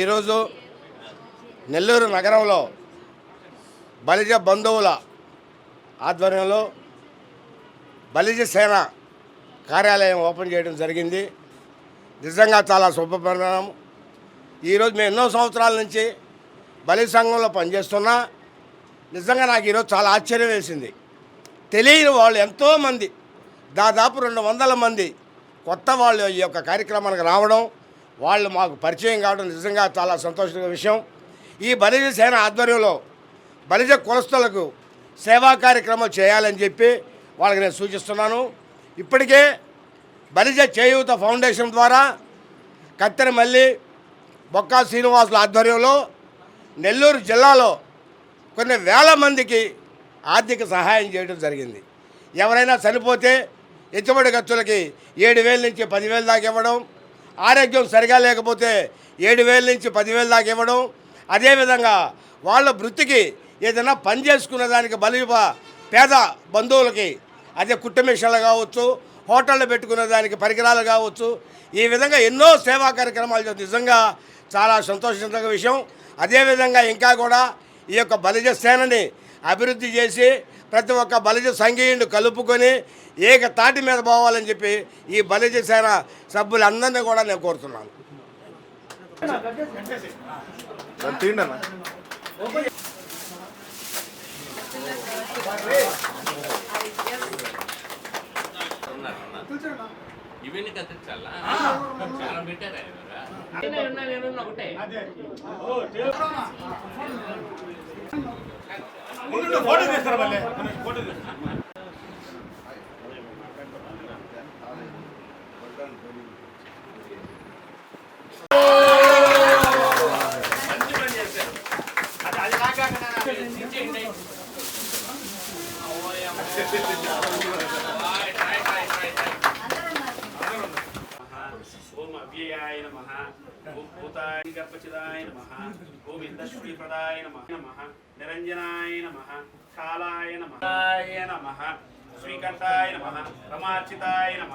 ఈరోజు నెల్లూరు నగరంలో బలిజ బంధువుల ఆధ్వర్యంలో బలిజ సేన కార్యాలయం ఓపెన్ చేయడం జరిగింది. నిజంగా చాలా శుభపరిణామం ఈరోజు మేము ఎన్నో సంవత్సరాల నుంచి బలి సంఘంలో పనిచేస్తున్నా. నిజంగా నాకు ఈరోజు చాలా ఆశ్చర్యం వేసింది. తెలియని వాళ్ళు ఎంతోమంది దాదాపు రెండు వందల మంది కొత్త వాళ్ళు ఈ యొక్క కార్యక్రమానికి రావడం వాళ్ళు మాకు పరిచయం కావడం నిజంగా చాలా సంతోషకర విషయం. ఈ బలిజ సేన ఆధ్వర్యంలో బలిజ కులస్తులకు సేవా కార్యక్రమం చేయాలని చెప్పి వాళ్ళకి నేను సూచిస్తున్నాను. ఇప్పటికే బలిజ చేయూత ఫౌండేషన్ ద్వారా కత్తెర మళ్ళీ బొక్కా శ్రీనివాసుల ఆధ్వర్యంలో నెల్లూరు జిల్లాలో కొన్ని వేల మందికి ఆర్థిక సహాయం చేయడం జరిగింది. ఎవరైనా చనిపోతే ఎత్తుబడి ఖర్చులకి ఏడు వేల నుంచి పదివేల దాకా ఇవ్వడం ఆరోగ్యం సరిగా లేకపోతే ఏడు వేల నుంచి పదివేల దాకా ఇవ్వడం అదేవిధంగా వాళ్ళ వృత్తికి ఏదైనా పని చేసుకునే దానికి బలి పేద బంధువులకి అదే కుటుంబ కావచ్చు హోటళ్ళు పెట్టుకునే దానికి పరికరాలు కావచ్చు. ఈ విధంగా ఎన్నో సేవా కార్యక్రమాలు. నిజంగా చాలా సంతోషించదగ్గ విషయం. అదేవిధంగా ఇంకా కూడా ఈ యొక్క బలిజ సేనని అభివృద్ధి చేసి ప్రతి ఒక్క బలిజ సంఘీయుని కలుపుకొని ఏక తాటి మీద పోవాలని చెప్పి ఈ బలిజ సేన సభ్యులందరినీ కూడా నేను కోరుతున్నాను. తీండన్నా ఇవన్నీ కత్తిరించాలా చాలా పెట్టారా ఇవాళ? నేనే ఉన్నా, నేనున్నా ఒకటే ఫోటో తీస్తారా మళ్ళీ ఫోటో తీస్తారా మంచి పని చేశారు అది అది కాక అవ్యయాయ నమ ఓం భూతాయ గర్భచిదాయ నమ గోవిందశ్రీప్రదాయ నమ నమ నిరంజనాయ నమ కాలాయ నమ నమ శ్రీకంఠాయ నమ రమార్చితాయ నమ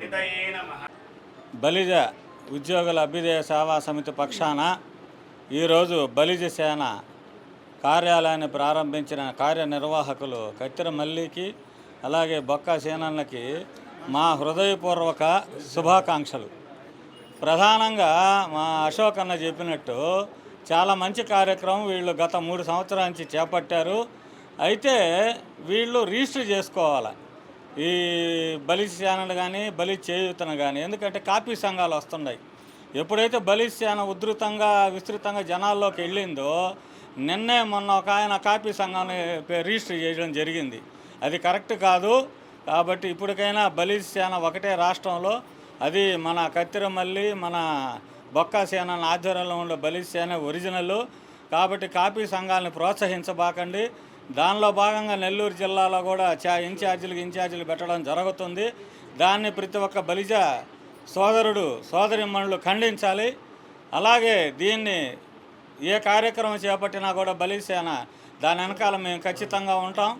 నితయే నమ బలిజ ఉద్యోగుల అభ్యుదయ సేవా సమితి పక్షాన ఈరోజు బలిజ సేన కార్యాలయాన్ని ప్రారంభించిన కార్యనిర్వాహకులు కత్తెర మల్లికి అలాగే బొక్క సేనన్నకి మా హృదయపూర్వక శుభాకాంక్షలు. ప్రధానంగా మా అశోక్ అన్న చెప్పినట్టు చాలా మంచి కార్యక్రమం వీళ్ళు గత మూడు సంవత్సరాల నుంచి చేపట్టారు. అయితే వీళ్ళు రిజిస్టర్ చేసుకోవాలి. ఈ బలి సేనలు కానీ బలి చేయుతను కానీ ఎందుకంటే కాపీ సంఘాలు వస్తున్నాయి. ఎప్పుడైతే బలి సేన ఉధృతంగా విస్తృతంగా జనాల్లోకి వెళ్ళిందో నిన్నే మొన్న ఒక ఆయన కాపీ సంఘాన్ని రిజిస్టర్ చేయడం జరిగింది. అది కరెక్ట్ కాదు. కాబట్టి ఇప్పటికైనా బలి సేన ఒకటే రాష్ట్రంలో. అది మన కత్తిరమల్లి మన బొక్క సేన ఆధ్వర్యంలో ఉండే బలిసేన ఒరిజినల్. కాబట్టి కాపీ సంఘాలను ప్రోత్సహించబాకండి. దానిలో భాగంగా నెల్లూరు జిల్లాలో కూడా చా ఇన్ఛార్జీలకు ఇన్ఛార్జీలు పెట్టడం జరుగుతుంది. దాన్ని ప్రతి ఒక్క బలిజ సోదరుడు సోదరిమణులు ఖండించాలి. అలాగే దీన్ని ఏ కార్యక్రమం చేపట్టినా కూడా బలిసేన దాని వెనకాల మేము ఖచ్చితంగా ఉంటాం.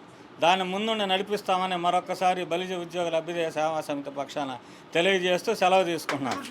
దాని ముందుండి నడిపిస్తామని మరొకసారి బలిజ ఉద్యోగుల అభ్యుదయ సేవా సమితి పక్షాన తెలియజేస్తూ సెలవు తీసుకున్నాను.